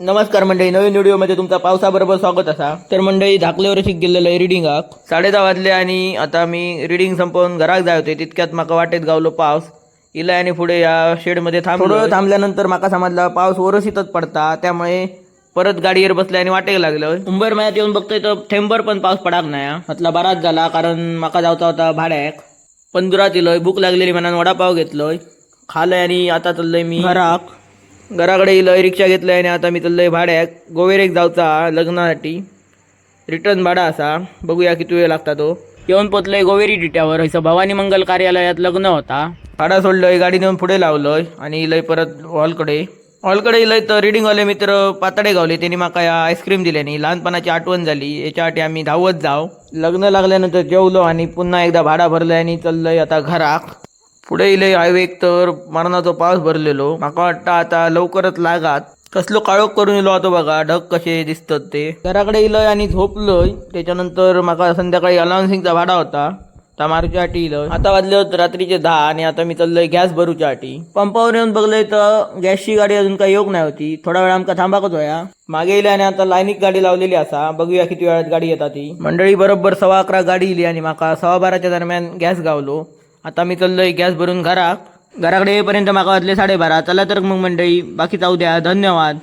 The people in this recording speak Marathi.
नमस्कार मंडळी नवीन व्हिडिओमध्ये तुमचा पावसाबरोबर स्वागत असा. तर मंडळी धाकल्यावर शिक गेलेलं आहे रिडिंगाक साडे दहा वाजले आणि आता मी रिडिंग संपवून घराक जाय होते तितक्यात माका वाटेत गावलो पाऊस. इला आणि पुढे या शेडमध्ये थांब थोडं थांबल्यानंतर माका समजला पाऊस वरसीतच पडता. त्यामुळे परत गाडीवर बसले आणि वाटेक लागलं उंबर मळ्यात येऊन बघतोय तर थेंबर पण पाऊस पडाक नाही. म्हटला बराच झाला कारण माका जावचा होता भाड्याक. पंधरात इलोय भूक लागलेली म्हणून वडापाव घेतलोय. खालय आणि आता चाललोय मी घराक. घराकडे इलोय रिक्षा घेतलं आणि आता मी चाललोय भाड्याक गोवेरेक जावचा लग्नासाठी. रिटर्न भाडा असा. बघूया किती वेळ लागता तो. येऊन पोचलोय गोवेरी डिट्यावर हयसं भवानी मंगल कार्यालयात लग्न होता. भाडा सोडलोय गाडी नेऊन पुढे लावलोय आणि इलय परत हॉलकडे. हॉलकडे इलय तर रिडिंगवाले मित्र पातडे गावले. त्यांनी माका या आईस्क्रीम दिल्यानी लहानपणाची आठवण झाली. याच्यासाठी आम्ही धावत जाव लग्न लागल्यानंतर जेवलो आणि पुन्हा एकदा भाडा भरलंय आणि चाललंय आता घराक. पुढे इलय हायवे तर मरणाचो पाऊस भरलेलो. माका वाटतं आता लवकरच लागात. कसलो काळोख करून इलो आता बघा ढग कसे दिसतात ते. घराकडे इलोय आणि झोपलोय. त्याच्यानंतर माका संध्याकाळी अलाउन्सिंगचा भाडा होता. त्या मारुतीसाठी इलय. आता वाजले होते रात्रीचे दहा आणि आता मी चाललोय गॅस भरूच्यासाठी पंपावर येऊन बघलंय तर गॅसची गाडी अजून काही योग नाही होती. थोडा वेळ आमका थांबाकच होया. मागे इले आणि आता लाईनिक गाडी लावलेली असा. बघूया किती वेळात गाडी येतात ती. मंडळी बरोबर सव्वा अकरा गाडी इली आणि माका सव्वा बाराच्या दरम्यान गॅस गावलो. आता मी चाललोय गॅस भरून घरा घराकडे येईपर्यंत माका वाजले साडेबारा. चला तर मग मंडळी बाकी जाऊ द्या. धन्यवाद.